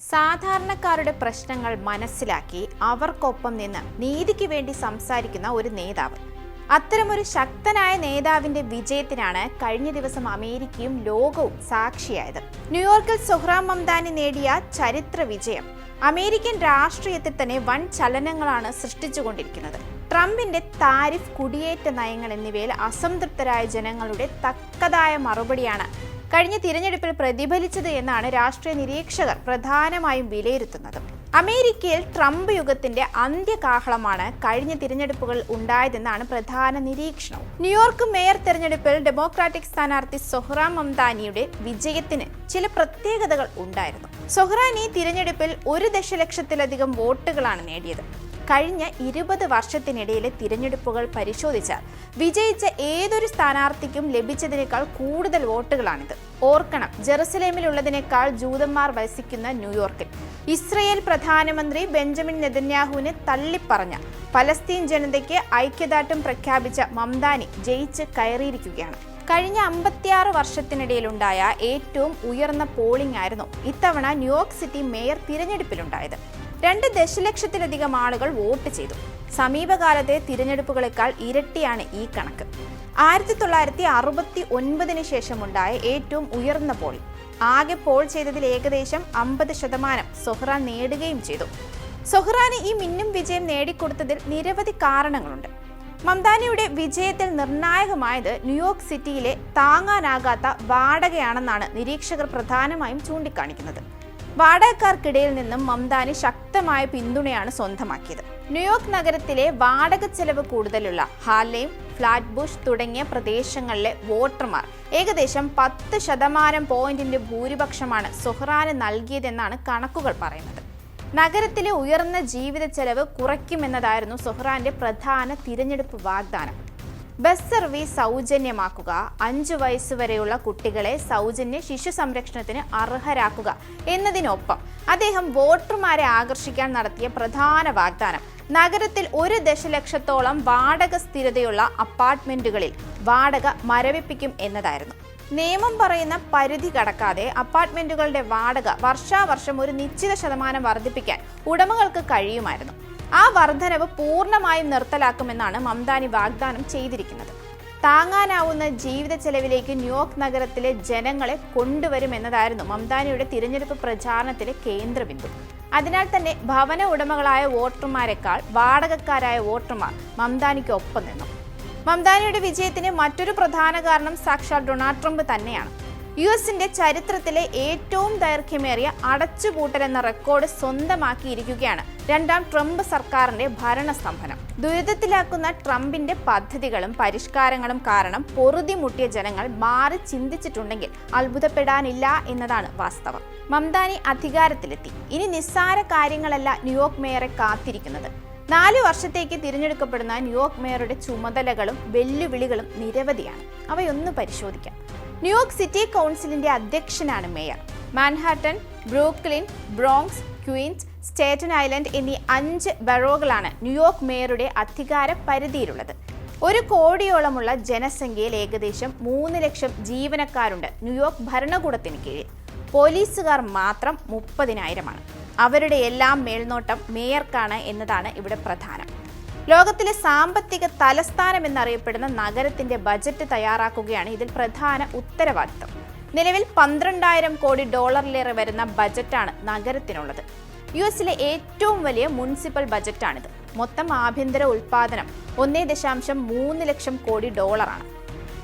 സാധാരണക്കാരുടെ പ്രശ്നങ്ങൾ മനസ്സിലാക്കി അവർക്കൊപ്പം നിന്ന് നീതിക്ക് വേണ്ടി സംസാരിക്കുന്ന ഒരു നേതാവ്. അത്തരമൊരു ശക്തനായ നേതാവിന്റെ വിജയത്തിനാണ് കഴിഞ്ഞ ദിവസം അമേരിക്കയും ലോകവും സാക്ഷിയായത്. ന്യൂയോർക്കിൽ സുഹ്റാം മംദാനി നേടിയ ചരിത്ര വിജയം. അമേരിക്കൻ രാഷ്ട്രീയത്തിൽ തന്നെ വൻ ചലനങ്ങളാണ് സൃഷ്ടിച്ചുകൊണ്ടിരിക്കുന്നത്. ട്രംപിന്റെ താരിഫ് കുടിയേറ്റ നയങ്ങൾ എന്നിവയിൽ അസംതൃപ്തരായ ജനങ്ങളുടെ തക്കതായ മറുപടിയാണ് കഴിഞ്ഞ തിരഞ്ഞെടുപ്പിൽ പ്രതിഫലിച്ചത് എന്നാണ് രാഷ്ട്രീയ നിരീക്ഷകർ പ്രധാനമായും വിലയിരുത്തുന്നത്. അമേരിക്കയിൽ ട്രംപ് യുഗത്തിന്റെ അന്ത്യകാഹളമാണ് കഴിഞ്ഞ തിരഞ്ഞെടുപ്പുകൾ ഉണ്ടായതെന്നാണ് പ്രധാന നിരീക്ഷണം. ന്യൂയോർക്ക് മേയർ തെരഞ്ഞെടുപ്പിൽ ഡെമോക്രാറ്റിക് സ്ഥാനാർത്ഥി സൊഹ്റാം മംദാനിയുടെ വിജയത്തിന് ചില പ്രത്യേകതകൾ ഉണ്ടായിരുന്നു. സൊഹ്റാനി തിരഞ്ഞെടുപ്പിൽ ഒരു ദശലക്ഷത്തിലധികം വോട്ടുകളാണ് നേടിയത്. കഴിഞ്ഞ ഇരുപത് വർഷത്തിനിടയിലെ തിരഞ്ഞെടുപ്പുകൾ പരിശോധിച്ചാൽ വിജയിച്ച ഏതൊരു സ്ഥാനാർത്ഥിക്കും ലഭിച്ചതിനേക്കാൾ കൂടുതൽ വോട്ടുകളാണിത്. ഓർക്കണം ജെറുസലേമിലുള്ളതിനേക്കാൾ ജൂതന്മാർ വസിക്കുന്ന ന്യൂയോർക്കിൽ. ഇസ്രയേൽ പ്രധാനമന്ത്രി ബെഞ്ചമിൻ നെതന്യാഹുവിനെ തള്ളിപ്പറഞ്ഞ പലസ്തീൻ ജനതയ്ക്ക് ഐക്യദാർഢ്യം പ്രഖ്യാപിച്ച മംദാനി ജയിച്ച് കയറിയിരിക്കുകയാണ്. കഴിഞ്ഞ അമ്പത്തിയാറ് വർഷത്തിനിടയിലുണ്ടായ ഏറ്റവും ഉയർന്ന പോളിംഗ് ആയിരുന്നു ഇത്തവണ ന്യൂയോർക്ക് സിറ്റി മേയർ തിരഞ്ഞെടുപ്പിലുണ്ടായത്. രണ്ട് ദശലക്ഷത്തിലധികം ആളുകൾ വോട്ട് ചെയ്തു. സമീപകാലത്തെ തിരഞ്ഞെടുപ്പുകളെക്കാൾ ഇരട്ടിയാണ് ഈ കണക്ക്. ആയിരത്തി തൊള്ളായിരത്തി അറുപത്തി ഒൻപതിന് ശേഷമുണ്ടായ ഏറ്റവും ഉയർന്ന പോൾ ആകെ പോൾ ചെയ്തതിൽ ഏകദേശം അമ്പത് ശതമാനം സൊഹ്റാൻ നേടുകയും ചെയ്തു. സൊഹ്റാന് ഈ മിന്നും വിജയം നേടിക്കൊടുത്തതിൽ നിരവധി കാരണങ്ങളുണ്ട്. മംദാനിയുടെ വിജയത്തിൽ നിർണായകമായത് ന്യൂയോർക്ക് സിറ്റിയിലെ താങ്ങാനാകാത്ത വാടകയാണെന്നാണ് നിരീക്ഷകർ പ്രധാനമായും ചൂണ്ടിക്കാണിക്കുന്നത്. വാടകക്കാർക്കിടയിൽ നിന്നും മംദാനി ശക്തമായ പിന്തുണയാണ് സ്വന്തമാക്കിയത്. ന്യൂയോർക്ക് നഗരത്തിലെ വാടക ചെലവ് കൂടുതലുള്ള ഹാർലെയും ഫ്ലാറ്റ് ബുഷ് തുടങ്ങിയ പ്രദേശങ്ങളിലെ വോട്ടർമാർ ഏകദേശം പത്ത് ശതമാനം പോയിന്റിന്റെ ഭൂരിപക്ഷമാണ് സുഹ്റാന് നൽകിയതെന്നാണ് കണക്കുകൾ പറയുന്നത്. നഗരത്തിലെ ഉയർന്ന ജീവിത ചെലവ് കുറയ്ക്കുമെന്നതായിരുന്നു സുഹ്റാന്റെ പ്രധാന തിരഞ്ഞെടുപ്പ് വാഗ്ദാനം. Bus service സൗജന്യമാക്കുക. അഞ്ചു വയസ്സുവരെയുള്ള കുട്ടികളെ സൗജന്യ ശിശു സംരക്ഷണത്തിന് അർഹരാക്കുക എന്നതിനൊപ്പം അദ്ദേഹം വോട്ടർമാരെ ആകർഷിക്കാൻ നടത്തിയ പ്രധാന വാഗ്ദാനം. നഗരത്തിൽ ഒരു ദശലക്ഷത്തോളം വാടക സ്ഥിരതയുള്ള അപ്പാർട്ട്മെന്റുകളിൽ വാടക മരവിപ്പിക്കും എന്നതായിരുന്നു. നിയമം പറയുന്ന പരിധി കടക്കാതെ അപ്പാർട്ട്മെന്റുകളുടെ വാടക വർഷാവർഷം ഒരു നിശ്ചിത ശതമാനം വർദ്ധിപ്പിക്കാൻ ഉടമകൾക്ക് കഴിയുമായിരുന്നു. ആ വർധനവ് പൂർണമായും നിർത്തലാക്കുമെന്നാണ് മംദാനി വാഗ്ദാനം ചെയ്തിരിക്കുന്നത്. താങ്ങാനാവുന്ന ജീവിത ചെലവിലേക്ക് ന്യൂയോർക്ക് നഗരത്തിലെ ജനങ്ങളെ കൊണ്ടുവരുമെന്നതായിരുന്നു മംദാനിയുടെ തിരഞ്ഞെടുപ്പ് പ്രചാരണത്തിലെ കേന്ദ്രബിന്ദു. അതിനാൽ തന്നെ ഭവന ഉടമകളായ വോട്ടർമാരെക്കാൾ വാടകക്കാരായ വോട്ടർമാർ മംദാനിക്ക് ഒപ്പം നിന്നു. മംദാനിയുടെ വിജയത്തിന് മറ്റൊരു പ്രധാന കാരണം സാക്ഷാൽ ഡൊണാൾഡ് ട്രംപ് തന്നെയാണ്. യു എസിന്റെ ചരിത്രത്തിലെ ഏറ്റവും ദൈർഘ്യമേറിയ അടച്ചുപൂട്ടൽ എന്ന റെക്കോർഡ് സ്വന്തമാക്കിയിരിക്കുകയാണ് രണ്ടാം ട്രംപ് സർക്കാരിന്റെ ഭരണസ്തംഭനം. ദുരിതത്തിലാക്കുന്ന ട്രംപിന്റെ പദ്ധതികളും പരിഷ്കാരങ്ങളും കാരണം പൊറുതിമുട്ടിയ ജനങ്ങൾ മാറി ചിന്തിച്ചിട്ടുണ്ടെങ്കിൽ അത്ഭുതപ്പെടാനില്ല എന്നതാണ് വാസ്തവം. മംദാനി അധികാരത്തിലെത്തി. ഇനി നിസ്സാര കാര്യങ്ങളല്ല ന്യൂയോർക്ക് മേയറെ കാത്തിരിക്കുന്നത്. നാല് വർഷത്തേക്ക് തിരഞ്ഞെടുക്കപ്പെടുന്ന ന്യൂയോർക്ക് മേയറുടെ ചുമതലകളും വെല്ലുവിളികളും നിരവധിയാണ്. അവയൊന്ന് പരിശോധിക്കാം. ന്യൂയോർക്ക് സിറ്റി കൗൺസിലിന്റെ അധ്യക്ഷനാണ് mayor. Manhattan Brooklyn Bronx Queens Staten Island എന്നീ അഞ്ച് ബറോകളാണ് ന്യൂയോർക്ക് മേയറുടെ അധികാര പരിധിയിലുള്ളത്. ഒരു കോടിയോളമുള്ള ജനസംഖ്യയിൽ ഏകദേശം മൂന്ന് ലക്ഷം ജീവനക്കാരുണ്ട് ന്യൂയോർക്ക് ഭരണകൂടത്തിന് കീഴിൽ. പോലീസുകാർ മാത്രം മുപ്പതിനായിരമാണ്. അവരുടെ എല്ലാം മേൽനോട്ടം മേയർക്കാണ് എന്നതാണ് ഇവിടെ പ്രധാനം. ലോകത്തിലെ സാമ്പത്തിക തലസ്ഥാനം എന്നറിയപ്പെടുന്ന നഗരത്തിന്റെ ബജറ്റ് തയ്യാറാക്കുകയാണ് ഇതിൽ പ്രധാന ഉത്തരവാദിത്തം. നിലവിൽ പന്ത്രണ്ടായിരം കോടി ഡോളറിലേറെ വരുന്ന ബജറ്റാണ് നഗരത്തിനുള്ളത്. യു എസിലെ ഏറ്റവും വലിയ മുനിസിപ്പൽ ബജറ്റാണിത്. മൊത്തം ആഭ്യന്തര ഉൽപാദനം ഒന്നേ ദശാംശം മൂന്ന് ലക്ഷം കോടി ഡോളറാണ്.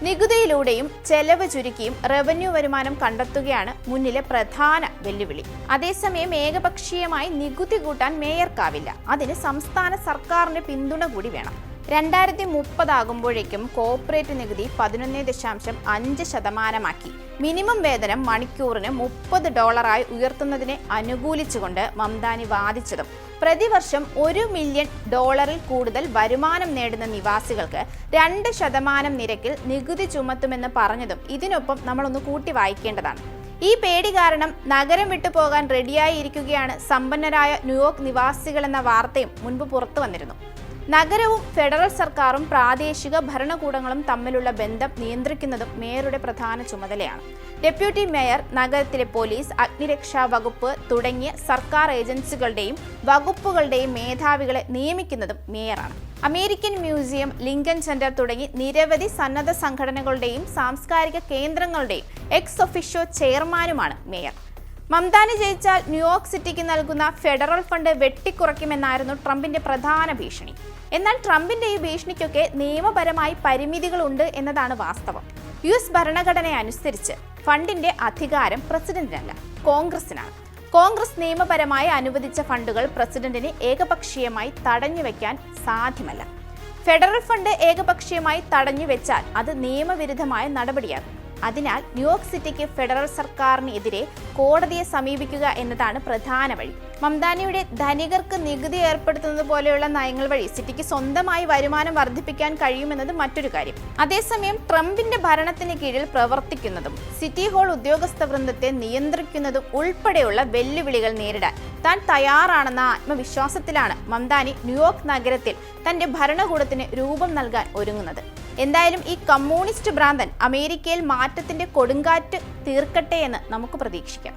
നികുതിയിലൂടെയും ചെലവ് ചുരുക്കിയും റവന്യൂ വരുമാനം കണ്ടെത്തുകയാണ് മുന്നിലെ പ്രധാന വെല്ലുവിളി. അതേസമയം ഏകപക്ഷീയമായി നികുതി കൂട്ടാൻ മേയർക്കാവില്ല. അതിന് സംസ്ഥാന സർക്കാരിന്റെ പിന്തുണ കൂടി വേണം. രണ്ടായിരത്തി മുപ്പതാകുമ്പോഴേക്കും കോർപ്പറേറ്റ് നികുതി പതിനൊന്ന് ദശാംശം അഞ്ച് ശതമാനമാക്കി. മിനിമം വേതനം മണിക്കൂറിന് മുപ്പത് ഡോളറായി ഉയർത്തുന്നതിനെ അനുകൂലിച്ചുകൊണ്ട് മംദാനി വാദിച്ചതും. പ്രതിവർഷം ഒരു മില്യൺ ഡോളറിൽ കൂടുതൽ വരുമാനം നേടുന്ന നിവാസികൾക്ക് രണ്ട് ശതമാനം നിരക്കിൽ നികുതി ചുമത്തുമെന്ന് പറഞ്ഞതും ഇതിനൊപ്പം നമ്മളൊന്ന് കൂട്ടി വായിക്കേണ്ടതാണ്. ഈ പേടി കാരണം നഗരം വിട്ടുപോകാൻ റെഡിയായി ഇരിക്കുകയാണ് സമ്പന്നരായ ന്യൂയോർക്ക് നിവാസികളെന്ന വാർത്തയും മുൻപ് പുറത്തു വന്നിരുന്നു. നഗരവും ഫെഡറൽ സർക്കാരും പ്രാദേശിക ഭരണകൂടങ്ങളും തമ്മിലുള്ള ബന്ധം നിയന്ത്രിക്കുന്നതും മേയറുടെ പ്രധാന ചുമതലയാണ്. ഡെപ്യൂട്ടി മേയർ നഗരത്തിലെ പോലീസ് അഗ്നിരക്ഷാ വകുപ്പ് തുടങ്ങിയ സർക്കാർ ഏജൻസികളുടെയും വകുപ്പുകളുടെയും മേധാവികളെ നിയമിക്കുന്നതും മേയറാണ്. അമേരിക്കൻ മ്യൂസിയം ലിങ്കൻ സെന്റർ തുടങ്ങി നിരവധി സന്നദ്ധ സംഘടനകളുടെയും സാംസ്കാരിക കേന്ദ്രങ്ങളുടെയും എക്സ് ഒഫീഷ്യോ ചെയർമാനുമാണ് മേയർ. മംതാന് ജയിച്ചാൽ ന്യൂയോർക്ക് സിറ്റിക്ക് നൽകുന്ന ഫെഡറൽ ഫണ്ട് വെട്ടിക്കുറയ്ക്കുമെന്നായിരുന്നു ട്രംപിന്റെ പ്രധാന ഭീഷണി. എന്നാൽ ട്രംപിന്റെ ഈ ഭീഷണിക്കൊക്കെ നിയമപരമായി പരിമിതികളുണ്ട് എന്നതാണ് വാസ്തവം. യു എസ് ഭരണഘടന അനുസരിച്ച് ഫണ്ടിന്റെ അധികാരം പ്രസിഡന്റിനല്ല കോൺഗ്രസിനാണ്. കോൺഗ്രസ് നിയമപരമായി അനുവദിച്ച ഫണ്ടുകൾ പ്രസിഡന്റിന് ഏകപക്ഷീയമായി തടഞ്ഞു തടഞ്ഞുവെക്കാൻ സാധ്യമല്ല. ഫെഡറൽ ഫണ്ട് ഏകപക്ഷീയമായി തടഞ്ഞു വെച്ചാൽ അത് നിയമവിരുദ്ധമായ നടപടിയാകും. അതിനാൽ ന്യൂയോർക്ക് സിറ്റിക്ക് ഫെഡറൽ സർക്കാരിനെതിരെ കോടതിയെ സമീപിക്കുക എന്നതാണ് പ്രധാന വഴി. മംദാനിയുടെ ധനികർക്ക് നികുതി ഏർപ്പെടുത്തുന്നത് പോലെയുള്ള നയങ്ങൾ വഴി സിറ്റിക്ക് സ്വന്തമായി വരുമാനം വർദ്ധിപ്പിക്കാൻ കഴിയുമെന്നത് മറ്റൊരു കാര്യം. അതേസമയം ട്രംപിന്റെ ഭരണത്തിന് കീഴിൽ പ്രവർത്തിക്കുന്നതും സിറ്റി ഹാൾ ഉദ്യോഗസ്ഥ വൃന്ദത്തെ നിയന്ത്രിക്കുന്നതും ഉൾപ്പെടെയുള്ള വെല്ലുവിളികൾ നേരിടാൻ താൻ തയ്യാറാണെന്ന ആത്മവിശ്വാസത്തിലാണ് മംദാനി ന്യൂയോർക്ക് നഗരത്തിൽ തന്റെ ഭരണകൂടത്തിന് രൂപം നൽകാൻ ഒരുങ്ങുന്നത്. എന്തായാലും ഈ കമ്മ്യൂണിസ്റ്റ് ഭ്രാന്തൻ അമേരിക്കയിൽ മാറ്റത്തിന്റെ കൊടുങ്കാറ്റ് തീർക്കട്ടെ എന്ന് നമുക്ക് പ്രതീക്ഷിക്കാം.